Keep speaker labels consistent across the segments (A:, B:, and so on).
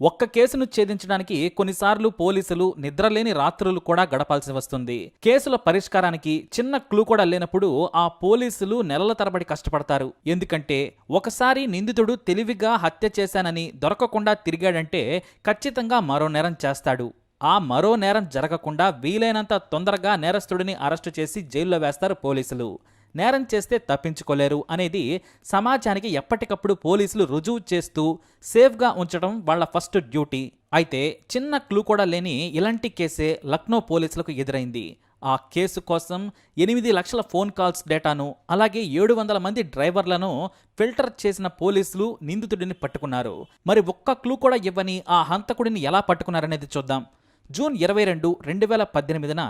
A: ఒక్క కేసును ఛేదించడానికి కొన్నిసార్లు పోలీసులు నిద్రలేని రాత్రులు కూడా గడపాల్సి వస్తుంది. కేసుల పరిష్కారానికి చిన్న క్లూ కూడా లేనప్పుడు ఆ పోలీసులు నెలల తరబడి కష్టపడతారు. ఎందుకంటే ఒకసారి నిందితుడు తెలివిగా హత్య చేశానని దొరకకుండా తిరిగాడంటే ఖచ్చితంగా మరో నేరం చేస్తాడు. ఆ మరో నేరం జరగకుండా వీలైనంత తొందరగా నేరస్తుడిని అరెస్టు చేసి జైల్లో వేస్తారు పోలీసులు. నేరం చేస్తే తప్పించుకోలేరు అనేది సమాజానికి ఎప్పటికప్పుడు పోలీసులు రుజువు చేస్తూ సేఫ్గా ఉంచడం వాళ్ళ ఫస్ట్ డ్యూటీ. అయితే చిన్న క్లూ కూడా లేని ఇలాంటి కేసే లక్నో పోలీసులకు ఎదురైంది. ఆ కేసు కోసం ఎనిమిది లక్షల ఫోన్ కాల్స్ డేటాను అలాగే ఏడు వందల మంది డ్రైవర్లను ఫిల్టర్ చేసిన పోలీసులు నిందితుడిని పట్టుకున్నారు. మరి ఒక్క క్లూ కూడా ఇవ్వని ఆ హంతకుడిని ఎలా పట్టుకున్నారనేది చూద్దాం. జూన్ ఇరవై రెండు రెండు వేల పద్దెనిమిదిన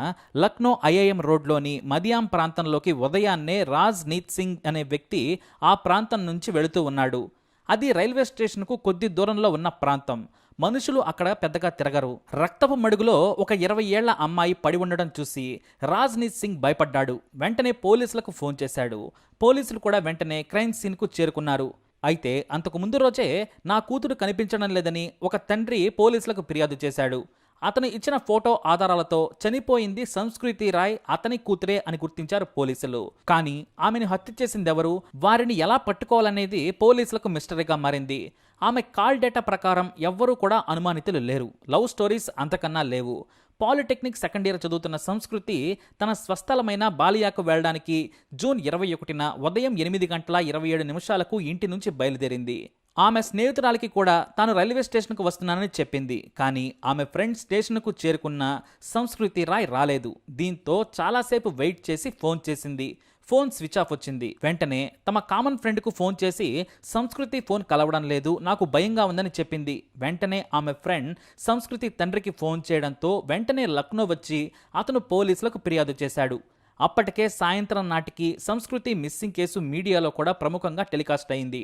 A: లక్నో ఐఐఎం రోడ్లోని మదియాం ప్రాంతంలోకి ఉదయాన్నే రాజ్ నీత్ సింగ్ అనే వ్యక్తి ఆ ప్రాంతం నుంచి వెళుతూ ఉన్నాడు. అది రైల్వే స్టేషన్కు కొద్ది దూరంలో ఉన్న ప్రాంతం. మనుషులు అక్కడ పెద్దగా తిరగరు. రక్తపు మడుగులో ఒక ఇరవై ఏళ్ళ అమ్మాయి పడి ఉండడం చూసి రాజ్నీత్ సింగ్ భయపడ్డాడు. వెంటనే పోలీసులకు ఫోన్ చేశాడు. పోలీసులు కూడా వెంటనే క్రైమ్ సీన్కు చేరుకున్నారు. అయితే అంతకు ముందు రోజే నా కూతురు కనిపించడం లేదని ఒక తండ్రి పోలీసులకు ఫిర్యాదు చేశాడు. అతను ఇచ్చిన ఫోటో ఆధారాలతో చనిపోయింది సంస్కృతి రాయ్ అతని కూతురే అని గుర్తించారు పోలీసులు. కానీ ఆమెను హత్య చేసిందెవరు? వారిని ఎలా పట్టుకోవాలనేది పోలీసులకు మిస్టరీగా మారింది. ఆమె కాల్ డేటా ప్రకారం ఎవ్వరూ కూడా అనుమానితులు లేరు. లవ్ స్టోరీస్ అంతకన్నా లేవు. పాలిటెక్నిక్ సెకండ్ ఇయర్ చదువుతున్న సంస్కృతి తన స్వస్థలమైన బాలియాకు వెళ్ళడానికి జూన్ ఇరవై ఒకటిన ఉదయం ఎనిమిది గంటల ఇరవై ఏడు నిమిషాలకు ఇంటి నుంచి బయలుదేరింది. ఆమె స్నేహితురాలికి కూడా తాను రైల్వే స్టేషన్కు వస్తున్నానని చెప్పింది. కానీ ఆమె ఫ్రెండ్ స్టేషన్కు చేరుకున్న సంస్కృతి రాయ్ రాలేదు. దీంతో చాలాసేపు వెయిట్ చేసి ఫోన్ చేసింది. ఫోన్ స్విచ్ ఆఫ్ వచ్చింది. వెంటనే తమ కామన్ ఫ్రెండ్కు ఫోన్ చేసి సంస్కృతి ఫోన్ కలవడం లేదు నాకు భయంగా ఉందని చెప్పింది. వెంటనే ఆమె ఫ్రెండ్ సంస్కృతి తండ్రికి ఫోన్ చేయడంతో వెంటనే లక్నో వచ్చి అతను పోలీసులకు ఫిర్యాదు చేశాడు. అప్పటికే సాయంత్రం నాటికి సంస్కృతి మిస్సింగ్ కేసు మీడియాలో కూడా ప్రముఖంగా టెలికాస్ట్ అయింది.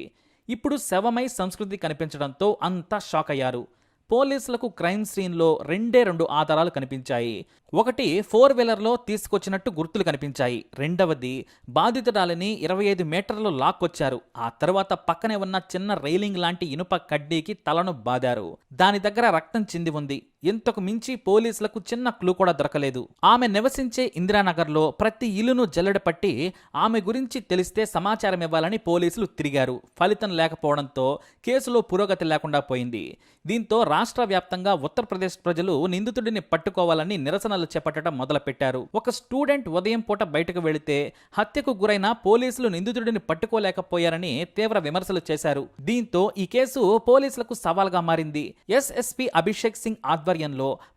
A: ఇప్పుడు శవమై సంస్కృతి కనిపించడంతో అంతా షాక్ అయ్యారు. పోలీసులకు క్రైమ్ సీన్లో రెండే రెండు ఆధారాలు కనిపించాయి. ఒకటి ఫోర్ వీలర్లో తీసుకొచ్చినట్టు గుర్తులు కనిపించాయి. రెండవది బాధితురాలిని ఇరవై ఐదు మీటర్లు లాక్కొచ్చారు. ఆ తర్వాత పక్కనే ఉన్న చిన్న రైలింగ్ లాంటి ఇనుప కడ్డీకి తలను బాదారు. దాని దగ్గర రక్తం చింది ఉంది. ఇంతకు మించి పోలీసులకు చిన్న క్లూ కూడా దొరకలేదు. ఆమె నివసించే ఇందిరానగర్లో ప్రతి ఇల్లును జల్లెడపట్టి ఆమె గురించి తెలిస్తే సమాచారం ఇవ్వాలని పోలీసులు తిరిగారు. ఫలితం లేకపోవడంతో కేసులో పురోగతి లేకుండా పోయింది. దీంతో రాష్ట్ర వ్యాప్తంగా ఉత్తరప్రదేశ్ ప్రజలు నిందితుడిని పట్టుకోవాలని నిరసనలు చేపట్టడం మొదలుపెట్టారు. ఒక స్టూడెంట్ ఉదయం పూట బయటకు వెళితే హత్యకు గురైన పోలీసులు నిందితుడిని పట్టుకోలేకపోయారని తీవ్ర విమర్శలు చేశారు. దీంతో ఈ కేసు పోలీసులకు సవాల్గా మారింది. ఎస్ఎస్పీ అభిషేక్ సింగ్ ఆధ్వర్యంలో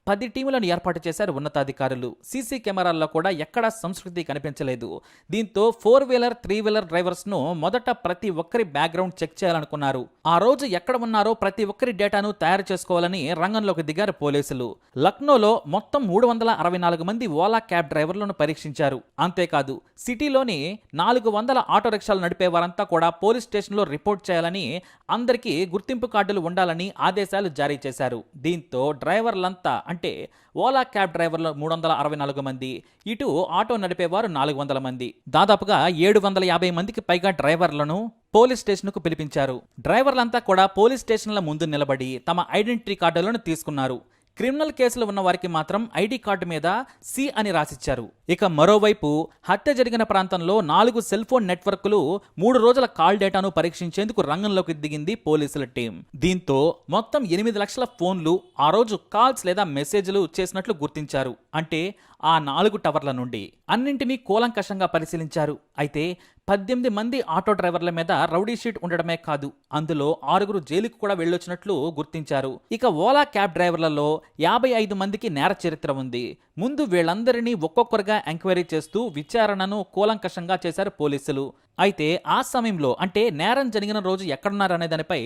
A: పది టీములను ఏర్పాటు చేశారు ఉన్నతాధికారులు. సీసీ కెమెరాల్లో కూడా ఎక్కడా సంస్కృతి కనిపించలేదు. దీంతో ఫోర్ వీలర్ త్రీ వీలర్ డ్రైవర్స్ను మొదట ప్రతి ఒక్కరి బ్యాక్గ్రౌండ్ చెక్ చేయాలనుకున్నారు. ఆ రోజు ఎక్కడ ఉన్నారో ప్రతి ఒక్కరి డేటాను తయారు చేసుకోవాలని రంగంలోకి దిగారు పోలీసులు. లక్నోలో మొత్తం మూడు వందల అరవై నాలుగు మంది ఓలా క్యాబ్ డ్రైవర్లను పరీక్షించారు. అంతేకాదు సిటీలోని నాలుగు వందల ఆటో రిక్షాలు నడిపే వారంతా కూడా పోలీస్ స్టేషన్లో రిపోర్ట్ చేయాలని అందరికీ గుర్తింపు కార్డులు ఉండాలని ఆదేశాలు జారీ చేశారు. దీంతో డ్రైవర్ డ్రైవర్లంతా అంటే ఓలా క్యాబ్ డ్రైవర్లు మూడు వందల అరవై నాలుగు మంది ఇటు ఆటో నడిపేవారు నాలుగు వందల మంది. దాదాపుగా ఏడు వందల యాభై మందికి పైగా డ్రైవర్లను పోలీస్ స్టేషన్కు పిలిపించారు. డ్రైవర్లంతా కూడా పోలీస్ స్టేషన్ల ముందు నిలబడి తమ ఐడెంటిటీ కార్డులను తీసుకున్నారు. క్రిమినల్ కేసులు ఉన్న వారికి మాత్రం ఐడి కార్డు మీద సి అని రాసిచ్చారు. ఇక మరోవైపు హత్య జరిగిన ప్రాంతంలో నాలుగు సెల్ ఫోన్ నెట్వర్క్లు మూడు రోజుల కాల్ డేటాను పరీక్షించేందుకు రంగంలోకి దిగింది పోలీసుల టీం. దీంతో మొత్తం ఎనిమిది లక్షల ఫోన్లు ఆ రోజు కాల్స్ లేదా మెసేజ్లు చేసినట్లు గుర్తించారు. అంటే ఆ నాలుగు టవర్ల నుండి అన్నింటినీ కూలంకషంగా పరిశీలించారు. అయితే పద్దెనిమిది మంది ఆటో డ్రైవర్ల మీద రౌడీ షీట్ ఉండడమే కాదు అందులో ఆరుగురు జైలుకు కూడా వెళ్ళొచ్చినట్లు గుర్తించారు. ఇక ఓలా క్యాబ్ డ్రైవర్లలో యాభై ఐదు మందికి నేర చరిత్ర ఉంది. ముందు వీళ్ళందరినీ ఒక్కొక్కరుగా ఎంక్వైరీ చేస్తూ విచారణను కూలంకషంగా చేశారు పోలీసులు. అయితే ఆ సమయంలో అంటే నేరం జరిగిన రోజు ఎక్కడున్నారనే దానిపై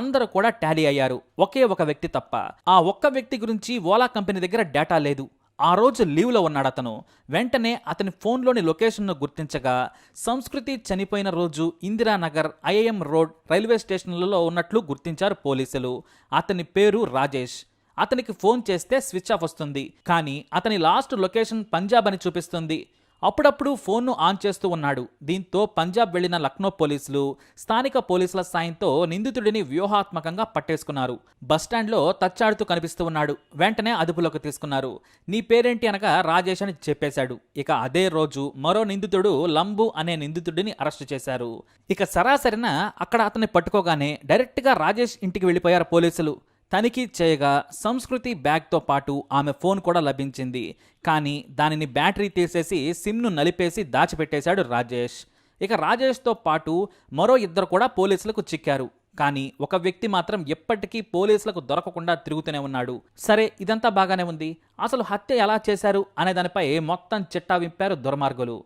A: అందరూ కూడా టాలీ అయ్యారు. ఒకే ఒక వ్యక్తి తప్ప. ఆ ఒక్క వ్యక్తి గురించి ఓలా కంపెనీ దగ్గర డేటా లేదు. ఆ రోజు లీవ్లో ఉన్నాడు అతను. వెంటనే అతని ఫోన్లోని లొకేషన్ను గుర్తించగా సంస్కృతి చనిపోయిన రోజు ఇందిరానగర్ ఐఐఎం రోడ్ రైల్వే స్టేషన్లలో ఉన్నట్లు గుర్తించారు పోలీసులు. అతని పేరు రాజేష్. అతనికి ఫోన్ చేస్తే స్విచ్ ఆఫ్ వస్తుంది. కానీ అతని లాస్ట్ లొకేషన్ పంజాబ్ అని చూపిస్తుంది. అప్పుడప్పుడు ఫోన్ను ఆన్ చేస్తూ ఉన్నాడు. దీంతో పంజాబ్ వెళ్ళిన లక్నో పోలీసులు స్థానిక పోలీసుల సాయంతో నిందితుడిని వ్యూహాత్మకంగా పట్టేసుకున్నారు. బస్టాండ్లో తచ్చాడుతూ కనిపిస్తూ ఉన్నాడు. వెంటనే అదుపులోకి తీసుకున్నారు. నీ పేరేంటి అనగా రాజేష్ అని చెప్పేశాడు. ఇక అదే రోజు మరో నిందితుడు లంబు అనే నిందితుడిని అరెస్టు చేశారు. ఇక సరాసరిన అక్కడ అతన్ని పట్టుకోగానే డైరెక్ట్గా రాజేష్ ఇంటికి వెళ్ళిపోయారు పోలీసులు. తనిఖీ చేయగా సంస్కృతి బ్యాగ్తో పాటు ఆమె ఫోన్ కూడా లభించింది. కానీ దానిని బ్యాటరీ తీసేసి సిమ్ను నలిపేసి దాచిపెట్టేశాడు రాజేష్. ఇక రాజేష్తో పాటు మరో ఇద్దరు కూడా పోలీసులకు చిక్కారు. కానీ ఒక వ్యక్తి మాత్రం ఎప్పటికీ పోలీసులకు దొరకకుండా తిరుగుతూనే ఉన్నాడు. సరే ఇదంతా బాగానే ఉంది. అసలు హత్య ఎలా చేశారు అనే దానిపై మొత్తం చిట్టా వింపారు దుర్మార్గులు.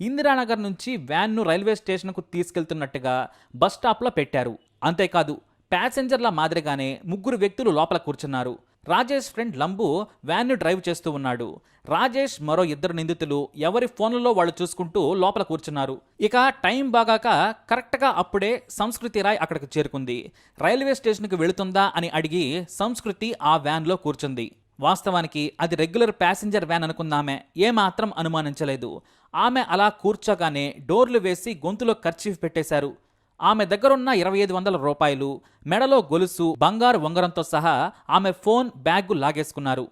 A: ఇందిరానగర్ నుంచి వ్యాన్ను రైల్వే స్టేషన్కు తీసుకెళ్తున్నట్టుగా బస్ స్టాప్లో పెట్టారు. అంతేకాదు ప్యాసింజర్ల మాదిరిగానే ముగ్గురు వ్యక్తులు లోపల కూర్చున్నారు. రాజేష్ ఫ్రెండ్ లంబు వ్యాన్ను డ్రైవ్ చేస్తూ ఉన్నాడు. రాజేష్ మరో ఇద్దరు నిందితులు ఎవరి ఫోన్లలో వాళ్ళు చూసుకుంటూ లోపల కూర్చున్నారు. ఇక టైం బాగాక కరెక్ట్గా అప్పుడే సంస్కృతి రాయ్ అక్కడికి చేరుకుంది. రైల్వే స్టేషన్కి వెళుతుందా అని అడిగి సంస్కృతి ఆ వ్యాన్లో కూర్చుంది. వాస్తవానికి అది రెగ్యులర్ ప్యాసింజర్ వ్యాన్ అనుకుందామె. ఏమాత్రం అనుమానించలేదు. ఆమె అలా కూర్చోగానే డోర్లు వేసి గొంతులో ఖర్చీఫ్ పెట్టేశారు. ఆమె దగ్గరున్న ఇరవై ఐదు వందల రూపాయలు మెడలో గొలుసు బంగారు ఉంగరంతో సహా ఆమె ఫోన్ బ్యాగు లాగేసుకున్నారు.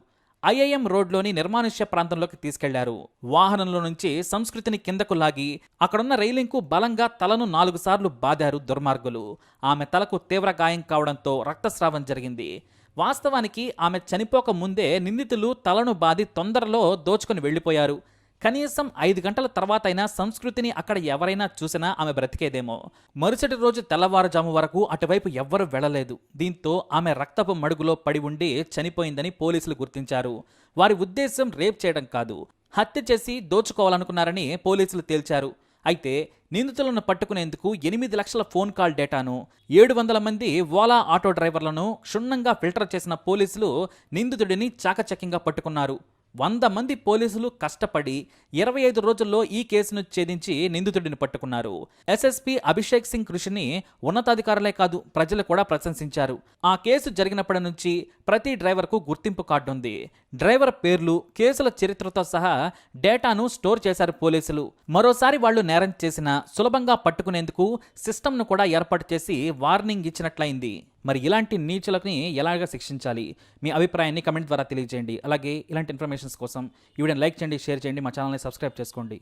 A: ఐఐఎం రోడ్లోని నిర్మానుష్య ప్రాంతంలోకి తీసుకెళ్ళారు. వాహనంలో నుంచి సంస్కృతిని కిందకు లాగి అక్కడున్న రైలింగ్కు బలంగా తలను నాలుగు సార్లు బాదారు దుర్మార్గులు. ఆమె తలకు తీవ్ర గాయం కావడంతో రక్తస్రావం జరిగింది. వాస్తవానికి ఆమె చనిపోక ముందే నిందితులు తలను బాది తొందరలో దోచుకుని వెళ్ళిపోయారు కనీసం ఐదు గంటల తర్వాత అయినా సంస్కృతిని అక్కడ ఎవరైనా చూసినా ఆమె బ్రతికేదేమో. మరుసటి రోజు తెల్లవారుజాము వరకు అటువైపు ఎవ్వరూ వెళ్ళలేదు. దీంతో ఆమె రక్తపు మడుగులో పడి ఉండి చనిపోయిందని పోలీసులు గుర్తించారు. వారి ఉద్దేశం రేప్ చేయడం కాదు. హత్య చేసి దోచుకోవాలనుకున్నారని పోలీసులు తేల్చారు. అయితే నిందితులను పట్టుకునేందుకు ఎనిమిది లక్షల ఫోన్ కాల్ డేటాను ఏడు వందల మంది ఓలా ఆటో డ్రైవర్లను క్షుణ్ణంగా ఫిల్టర్ చేసిన పోలీసులు నిందితుడిని చాకచక్యంగా పట్టుకున్నారు. వంద మంది పోలీసులు కష్టపడి ఇరవై ఐదు రోజుల్లో ఈ కేసును ఛేదించి నిందితుడిని పట్టుకున్నారు. ఎస్ఎస్పీ అభిషేక్ సింగ్ కృషిని ఉన్నతాధికారులే కాదు ప్రజలు కూడా ప్రశంసించారు. ఆ కేసు జరిగినప్పటి నుంచి ప్రతి డ్రైవర్కు గుర్తింపు కార్డు ఉంది. డ్రైవర్ పేర్లు కేసుల చరిత్రతో సహా డేటాను స్టోర్ చేశారు పోలీసులు. మరోసారి వాళ్ళు నేరం చేసిన సులభంగా పట్టుకునేందుకు సిస్టమ్ను కూడా ఏర్పాటు చేసి వార్నింగ్ ఇచ్చినట్లయింది. మరి ఇలాంటి నీచులని ఎలాగ శిక్షించాలి? మీ అభిప్రాయాన్ని కమెంట్ ద్వారా తెలియజేయండి. అలాగే ఇలాంటి ఇన్ఫర్మేషన్స్ కోసం ఈ వీడియోని లైక్ చేయండి షేర్ చేయండి మా ఛానల్ని సబ్స్క్రైబ్ చేసుకోండి.